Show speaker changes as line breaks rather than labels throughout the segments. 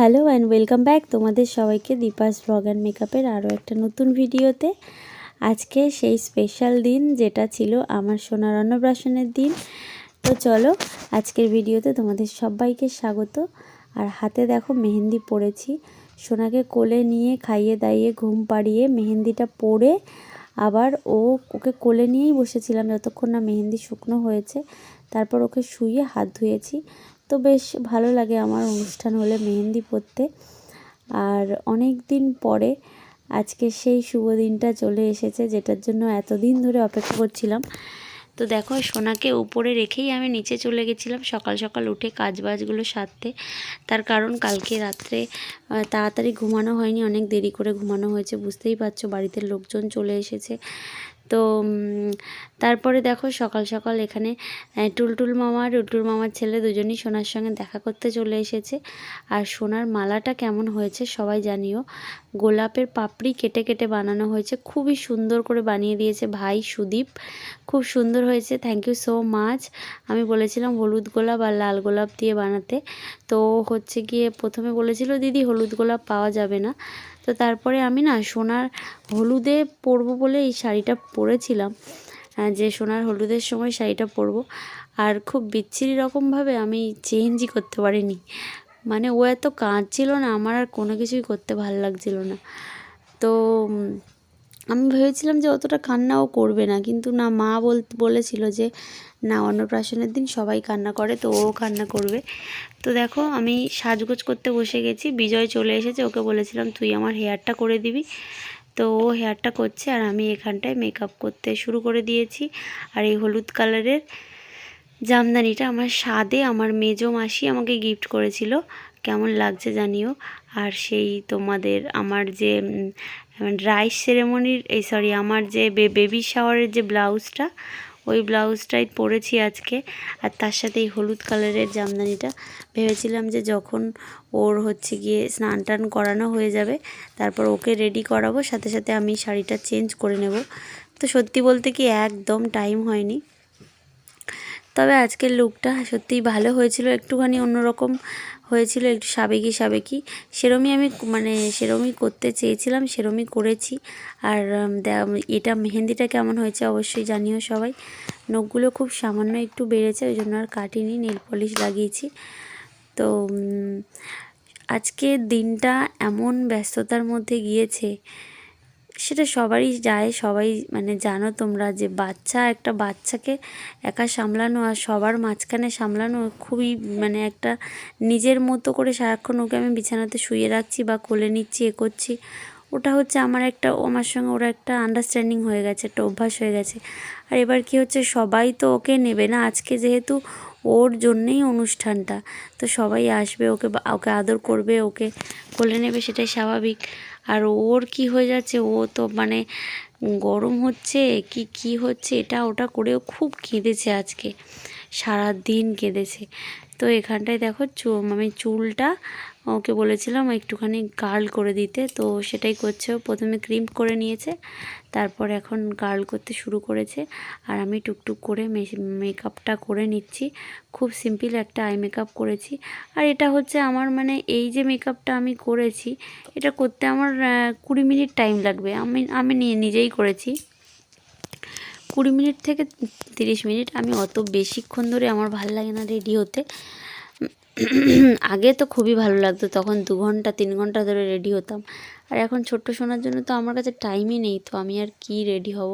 Hello and welcome back তোমাদের সবাইকে Deepa's blog and মেকআপের আরও একটা নতুন ভিডিওতে। আজকে সেই স্পেশাল দিন যেটা ছিল আমার সোনার অন্নপ্রাশনের দিন। তো চলো আজকের ভিডিওতে তোমাদের সবাইকে স্বাগত। আর হাতে দেখো মেহেন্দি পড়েছি সোনাকে কোলে নিয়ে, খাইয়ে দাইয়ে, ঘুম পাড়িয়ে মেহেন্দিটা পরে আবার ও, ওকে কোলে নিয়েই বসেছিলাম যতক্ষণ না মেহেন্দি শুকনো হয়েছে। তারপর ওকে শুয়ে হাত ধুয়েছি। তো বেশ ভালো লাগে আমার অনুষ্ঠান হলে মেহেন্দি পরতে। আর অনেক দিন পরে আজকে সেই শুভ দিনটা চলে এসেছে, যেটার জন্য এতদিন ধরে অপেক্ষা করছিলাম। তো দেখো, সোনাকে উপরে রেখেই আমি নিচে চলে গেছিলাম সকাল সকাল উঠে কাজ বাজগুলো সারতে। তার কারণ কালকে রাত্রে তাড়াতাড়ি ঘুমানো হয়নি, অনেক দেরি করে ঘুমানো হয়েছে, বুঝতেই পারছ বাড়িতে লোকজন চলে এসেছে। তো তারপরে দেখো সকাল সকাল এখানে টুলটুল মামা, টুলটুল মামার ছেলে দুজনই সোনার সঙ্গে দেখা করতে চলে এসেছে। আর সোনার মালাটা কেমন হয়েছে সবাই জানিও। গোলাপের পাপড়ি কেটে কেটে বানানো হয়েছে, খুবই সুন্দর করে বানিয়ে দিয়েছে ভাই সুদীপ। খুব সুন্দর হয়েছে থ্যাংক ইউ সো মাচ আমি বলেছিলাম হলুদ গোলাপ আর লাল গোলাপ দিয়ে বানাতে। তো হচ্ছে গিয়ে প্রথমে বলেছিল, দিদি, হলুদ গোলাপ পাওয়া যাবে না। তো তারপরে আমি না সোনার হলুদে পরবো বলে এই শাড়িটা পরেছিলাম। যে সোনার হলুদের সময় শাড়িটা পরবো। আর খুব বিচ্ছিরি রকমভাবে আমি চেঞ্জই করতে পারিনি। মানে ও এত কাঁদছিল না, আমার আর কোনো কিছুই করতে ভালো লাগছিল না। তো আমি ভেবেছিলাম যে অতটা কান্নাও করবে না, কিন্তু না মা বল, বলেছিল যে, না, অন্নপ্রাশনের দিন সবাই কান্না করে, তো ও কান্না করবে। তো দেখো, আমি সাজগোজ করতে বসে গেছি, বিজয় চলে এসেছে, ওকে বলেছিলাম, তুই আমার হেয়ারটা করে দিবি। তো ও হেয়ারটা করছে, আর আমি এখানটায় মেকআপ করতে শুরু করে দিয়েছি, আর এই হলুদ কালারের জামদানিটা আমার স্বাদে আমার মেজো মাসি আমাকে গিফট করেছিল। কেমন লাগছে জানিও? আর সেই তোমাদের আমার যে রাইস সেরেমনির এই সরি আমার যে বেবি শাওয়ারের যে ব্লাউজটা ওই ব্লাউজটাই পরেছি আজকে। আর তার সাথে এই হলুদ কালারের জামদানিটা। ভেবেছিলাম যে যখন ওর হচ্ছে গিয়ে স্নান টান করানো হয়ে যাবে, তারপর ওকে রেডি করাবো, সাথে সাথে আমি শাড়িটা চেঞ্জ করে নেব। তো সত্যি বলতে কি একদম টাইম হয়নি। তবে আজকের লুকটা সত্যিই ভালো হয়েছিল। একটুখানি অন্যরকম হয়েছিল একটু সাবেকি সাবেকি। সেরমই আমি মানে সেরমই করতে চেয়েছিলাম, সেরমই করেছি। আর এটা মেহেন্দিটা কেমন হয়েছে অবশ্যই জানিও সবাই। নখগুলো খুব সামান্য একটু বেড়েছে, ওই জন্য আর কাটিনি, নেল পলিশ লাগিয়েছি। তো আজকে দিনটা এমন ব্যস্ততার মধ্যে গিয়েছে সেটা সবারই যায়, সবাই মানে জানো তোমরা যে বাচ্চা, একটা বাচ্চাকে একা সামলানো আর সবার মাঝখানে সামলানো খুবই মানে একটা নিজের মতো করে সারাক্ষণ ওকে আমি বিছানাতে শুয়ে রাখছি বা কোলে নিচ্ছি, এ করছি। ওটা হচ্ছে আমার একটা আমার সঙ্গে ওরা একটা আন্ডারস্ট্যান্ডিং হয়ে গেছে, একটা অভ্যাস হয়ে গেছে। আর এবার কি হচ্ছে, সবাই তো ওকে নেবে না। আজকে যেহেতু ওর জন্যেই অনুষ্ঠানটা, তো সবাই আসবে, ওকে ওকে আদর করবে, ওকে কোলে নেবে, সেটাই স্বাভাবিক। আর ওর কি হয়ে যাচ্ছে? ও তো মানে গরম হচ্ছে, কি কি হচ্ছে? এটা ওটা করেও খুব কেঁদেছে আজকে। সারা দিন কেঁদেছে। তো এখানটায় দেখো আমি চুলটা ওকে বলেছিলাম একটুখানি গার্ল করে দিতে, তো সেটাই করছে প্রথমে ক্রিম করে নিয়েছে, তারপর এখন গার্ল করতে শুরু করেছে। আর আমি টুকটুক করে মেকআপটা করে নিচ্ছি। খুব সিম্পল একটা আই মেকআপ করেছি। আর এটা হচ্ছে আমার মানে এই যে মেকআপটা আমি করেছি, এটা করতে আমার কুড়ি মিনিট টাইম লাগবে। আমি আমি নিজেই করেছি। কুড়ি মিনিট থেকে তিরিশ মিনিট আমি অত বেশিক্ষণ ধরে আমার ভালো লাগে না রেডি হতে। আগে তো খুবই ভালো লাগতো, তখন দু ঘণ্টা, তিন ঘণ্টা ধরে রেডি হতাম। আর এখন ছোট্ট শোনার জন্য তো আমার কাছে টাইমই নেই, তো আমি আর কি রেডি হব?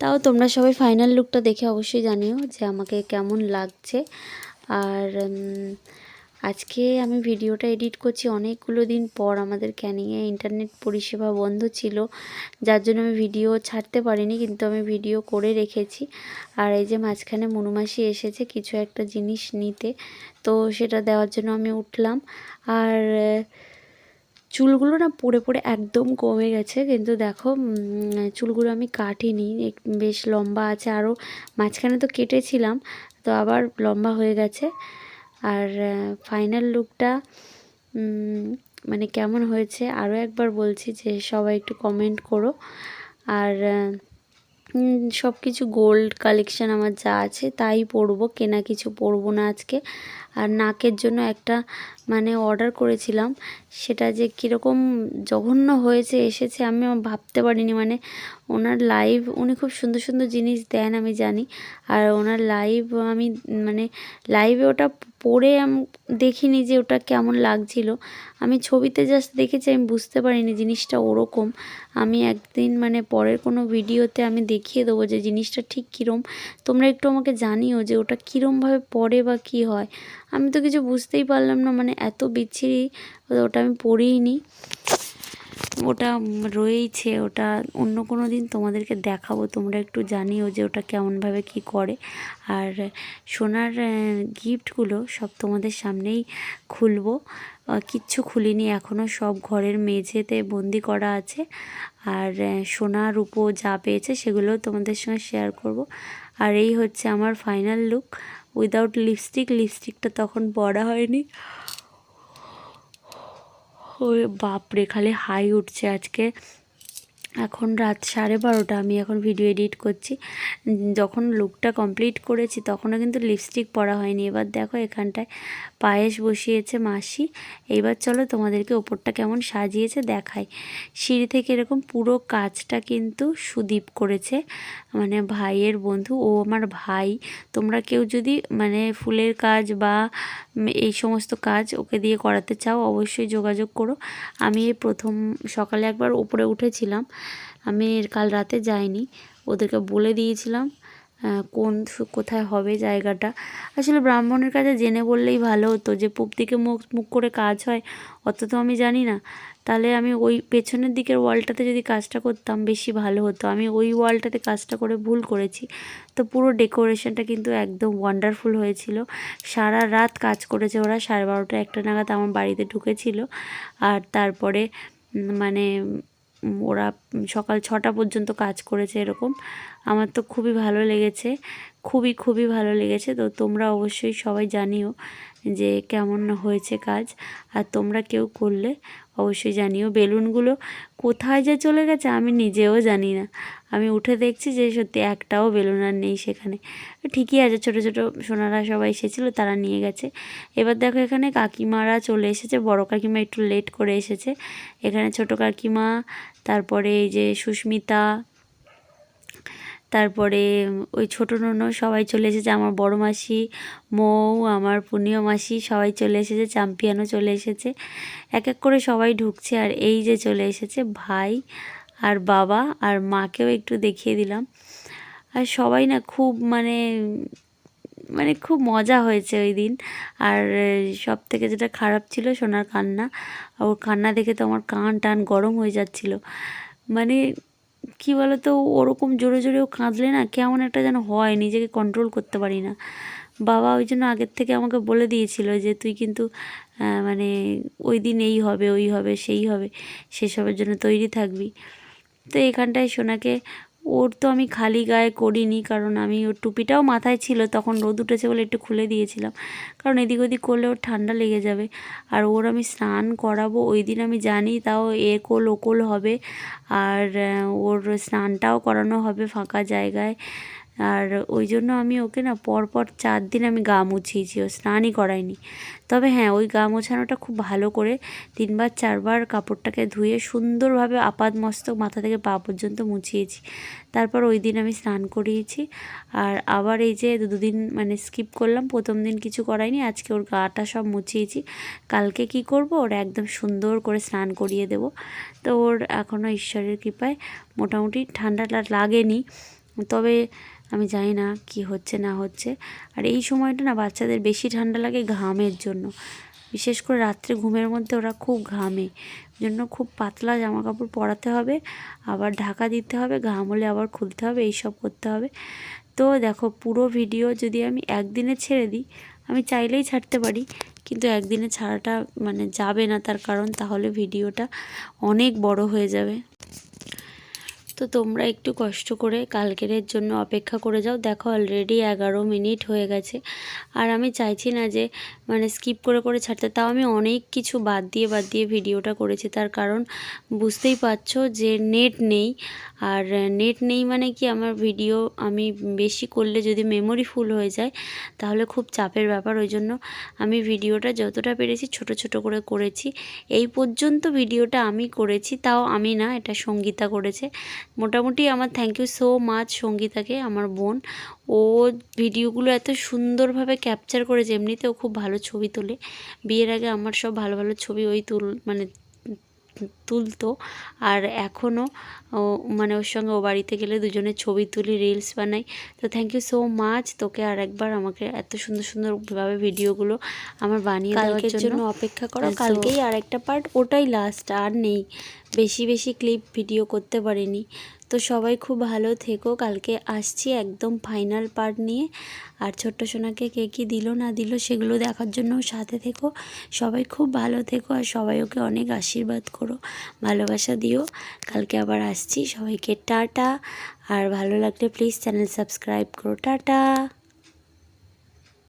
তাও তোমরা সবাই ফাইনাল লুকটা দেখে অবশ্যই জানিও যে আমাকে কেমন লাগছে। আর আজকে আমি ভিডিওটা এডিট করছি অনেকগুলো দিন পর আমাদের ক্যানিংয়ে ইন্টারনেট পরিষেবা বন্ধ ছিল, যার জন্য আমি ভিডিও ছাড়তে পারিনি, কিন্তু আমি ভিডিও করে রেখেছি। আর এই যে মাঝখানে মনুমাসি এসেছে কিছু একটা জিনিস নিতে, তো সেটা দেওয়ার জন্য আমি উঠলাম। আর চুলগুলো না পড়ে পড়ে একদম কমে গেছে, কিন্তু দেখো চুলগুলো আমি কাটিনি বেশ লম্বা আছে আরও মাঝখানে তো কেটেছিলাম, তো আবার লম্বা হয়ে গেছে। আর ফাইনাল লুকটা মানে কেমন হয়েছে? আরও একবার বলছি যে সবাই একটু কমেন্ট করো। আর সব কিছু গোল্ড কালেকশান আমার যা আছে তাই পরবো, কেনা কিছু পরবো না আজকে। আর নাকের জন্য একটা মানে অর্ডার করেছিলাম। সেটা যে কীরকম জঘন্য হয়েছে, এসেছে আমি ভাবতে পারিনি। মানে ওনার লাইভ উনি খুব সুন্দর সুন্দর জিনিস দেন আমি জানি। আর ওনার লাইভ আমি মানে লাইভে ওটা পরে আমি, দেখিনি যে ওটা কেমন লাগছিল। আমি ছবিতে জাস্ট দেখেছি, আমি বুঝতে পারিনি জিনিসটা ওরকম। আমি একদিন মানে পরের কোনো ভিডিওতে আমি দেখিয়ে দেবো যে জিনিসটা ঠিক কীরম। তোমরা একটু আমাকে জানিও যে ওটা কীরমভাবে পড়ে বা কী হয়। আমি তো কিছু বুঝতেই পারলাম না মানে এত বিচ্ছিরি ওটা আমি পড়িই নি ওটা রয়েইছে, ওটা অন্য কোনো দিন তোমাদেরকে দেখাবো, তোমরা একটু জানিও যে ওটা কেমনভাবে কি করে। আর সোনার গিফটগুলো সব তোমাদের সামনেই খুলবো। কিচ্ছু খুলিনি এখনও সব ঘরের মেঝেতে বন্দি করা আছে। আর সোনা, রূপো যা পেয়েছে সেগুলো তোমাদের সঙ্গে শেয়ার করব। আর এই হচ্ছে আমার ফাইনাল লুক উইদাউট লিপস্টিক লিপস্টিকটা তখন পরা হয়নি। ওই বাপরে খালি হাই উঠছে আজকে। এখন রাত সাড়ে বারোটা, আমি এখন ভিডিও এডিট করছি। যখন লুকটা কমপ্লিট করেছি, তখনও কিন্তু লিপস্টিক পরা হয়নি। এবার দেখো এখানটায় পায়েস বসিয়েছে মাসি। এইবার চলো তোমাদেরকে ওপরটা কেমন সাজিয়েছে দেখাই। সিঁড়ি থেকে এরকম পুরো কাজটা কিন্তু সুদীপ করেছে। মানে ভাইয়ের বন্ধু, ও আমার ভাই। তোমরা কেউ যদি মানে ফুলের কাজ বা এই সমস্ত কাজ ওকে দিয়ে করাতে চাও, অবশ্যই যোগাযোগ করো। আমি প্রথম সকালে একবার উপরে উঠেছিলাম। আমি কাল রাতে যাইনি। ওদেরকে বলে দিয়েছিলাম কোন কোথায় হবে জায়গাটা। আসলে ব্রাহ্মণের কাছে জেনে বললেই ভালো হতো যে পূব দিকে মুখ মুখ করে কাজ হয়, অত তো আমি জানি না। তাহলে আমি ওই পেছনের দিকের ওয়ালটাতে যদি কাজটা করতাম বেশি ভালো হতো। আমি ওই ওয়ালটাতে কাজটা করে ভুল করেছি। তো পুরো ডেকোরেশনটা কিন্তু একদম ওয়ান্ডারফুল হয়েছিল। সারা রাত কাজ করেছে ওরা, সাড়ে বারোটা একটা নাগাদ আমার বাড়িতে ঢুকেছিল। আর তারপরে মানে ওরা সকাল ছটা পর্যন্ত কাজ করেছে এরকম। আমার তো খুবই ভালো লেগেছে, খুবই খুবই ভালো লেগেছে। তো তোমরা অবশ্যই সবাই জানিও যে কেমন হয়েছে কাজ। আর তোমরা কেউ করলে অবশ্যই জানিও বেলুনগুলো কোথায় যে চলে গেছে আমি নিজেও জানি না। আমি উঠে দেখছি যে সত্যি একটাও বেলুন আর নেই সেখানে। ঠিকই আছে, ছোটো ছোটো সোনারা সবাই এসেছিল, তারা নিয়ে গেছে। এবার দেখো এখানে কাকিমারা চলে এসেছে, বড় কাকিমা একটু লেট করে এসেছে। এখানে ছোট কাকিমা, তারপরে এই যে সুস্মিতা তারপরে ওই ছোটো ননো সবাই চলে এসেছে, আমার বড় মাসি, মৌ, আমার পুনিয় মাসি সবাই চলে এসেছে চ্যাম্পিয়নও চলে এসেছে। এক এক করে সবাই ঢুকছে আর এই যে চলে এসেছে ভাই আর বাবা আর মাকেও একটু দেখিয়ে দিলাম। আর সবাই না খুব মানে মানে খুব মজা হয়েছে ওই দিন। আর সব থেকে যেটা খারাপ ছিল সোনার কান্না। ওর কান্না দেখে তো আমার কান টান গরম হয়ে যাচ্ছিল। মানে কী বলো তো ওরকম জোরে জোরেও কাঁদলে না কেমন একটা যেন হয়, নিজেকে কন্ট্রোল করতে পারি না। বাবা ওই জন্য আগের থেকে আমাকে বলে দিয়েছিল যে, তুই কিন্তু মানে ওই দিন এই হবে, ওই হবে, সেই হবে, সেসবের জন্য তৈরি থাকবি। তো এখানটায় সোনাকে ওর তো আমি খালি গায়ে করিনি, কারণ আমি ওর টুপিটাও মাথায় ছিল, তখন রোদ উঠেছে বলে একটু খুলে দিয়েছিলাম। কারণ এদিক ওদিক করলে ওর ঠান্ডা লেগে যাবে। আর ওর আমি স্নান করাবো, ওই দিন আমি জানি তাও কোল ওকোল হবে। আর ওর স্নানটাও করানো হবে ফাঁকা জায়গায়। আর ওই জন্য আমি ওকে না পরপর চার দিন আমি গা মুছিয়েছি, ও স্নানই করাইনি তবে হ্যাঁ ওই গা মোছানোটা খুব ভালো করে তিনবার, চারবার কাপড়টাকে ধুয়ে সুন্দরভাবে আপাদ মস্তক মাথা থেকে পা পর্যন্ত মুছিয়েছি। তারপর ওই দিন আমি স্নান করিয়েছি। আর আবার এই যে দুদিন মানে স্কিপ করলাম, প্রথম দিন কিছু করাইনি, আজকে ওর গাটা সব মুছিয়েছি। কালকে কি করব? ওর একদম সুন্দর করে স্নান করিয়ে দেব। তো ওর এখনও ঈশ্বরের কৃপায় মোটামুটি ঠান্ডাটা লাগেনি। তবে আমি জানি না কি হচ্ছে, না হচ্ছে। আর এই সময়টা না বাচ্চাদের বেশি ঠান্ডা লাগে ঘামের জন্য। বিশেষ করে রাত্রে ঘুমের মধ্যে ওরা খুব ঘামে। জন্য খুব পাতলা জামা কাপড় পরাতে হবে, আবার ঢাকা দিতে হবে, ঘাম হলে আবার খুলতে হবে, এইসব করতে হবে। তো দেখো, পুরো ভিডিও যদি আমি একদিনে ছেড়ে দিই, আমি চাইলেই ছাড়তে পারি, কিন্তু একদিনে ছাড়াটা মানে যাবে না তার কারণ, তাহলে ভিডিওটা অনেক বড় হয়ে যাবে। তো তোমরা একটু কষ্ট করে কালকের জন্য অপেক্ষা করে যাও। দেখো অলরেডি এগারো মিনিট হয়ে গেছে। আর আমি চাইছি না যে মানে স্কিপ করে করে ছাড়তে। তাও আমি অনেক কিছু বাদ দিয়ে বাদ দিয়ে ভিডিওটা করেছি। তার কারণ বুঝতেই পারছ যে নেট নেই। আর নেট নেই মানে কি আমার ভিডিও আমি বেশি করলে যদি মেমোরি ফুল হয়ে যায়, তাহলে খুব চাপের ব্যাপার। ওই জন্য আমি ভিডিওটা যতটা পেরেছি ছোট ছোট করে করেছি। এই পর্যন্ত ভিডিওটা আমি করেছি, তাও আমি না, এটা সঙ্গীতা করেছে। মোটামুটি আমার থ্যাংক ইউ সো মাচ সঙ্গীতাকে, আমার বোন। ও ভিডিওগুলো এত সুন্দরভাবে ক্যাপচার করেছে, এমনিতেও খুব ভালো ছবি তোলে। বিয়ের আগে আমার সব ভালো ভালো ছবি ওই তুল মানে তুলতো। আর এখনও মানে ওর সঙ্গে ও বাড়িতে গেলে দুজনের ছবি তুলি রিলস বানাই। তো থ্যাংক ইউ সো মাচ তোকে আর একবার আমাকে এত সুন্দর সুন্দরভাবে ভিডিওগুলো আমার বানিয়ে দেওয়ার জন্য। অপেক্ষা করো। কালকেই আর একটা পার্ট ওটাই লাস্ট আর নেই। বেশি বেশি ক্লিপ ভিডিও করতে পারিনি। তো সবাই খুব ভালো থেকো। কালকে আসছি একদম ফাইনাল পার্ট নিয়ে। আর ছোট্ট সোনাকে কে কী দিল না দিল সেগুলো দেখার জন্য সাথে থেকো। সবাই খুব ভালো থেকো আর সবাই ওকে অনেক আশীর্বাদ করো। ভালোবাসা দিও। কালকে আবার আসছি। সবাইকে টাটা। আর ভালো লাগলে প্লিজ চ্যানেল সাবস্ক্রাইব করো। টাটা।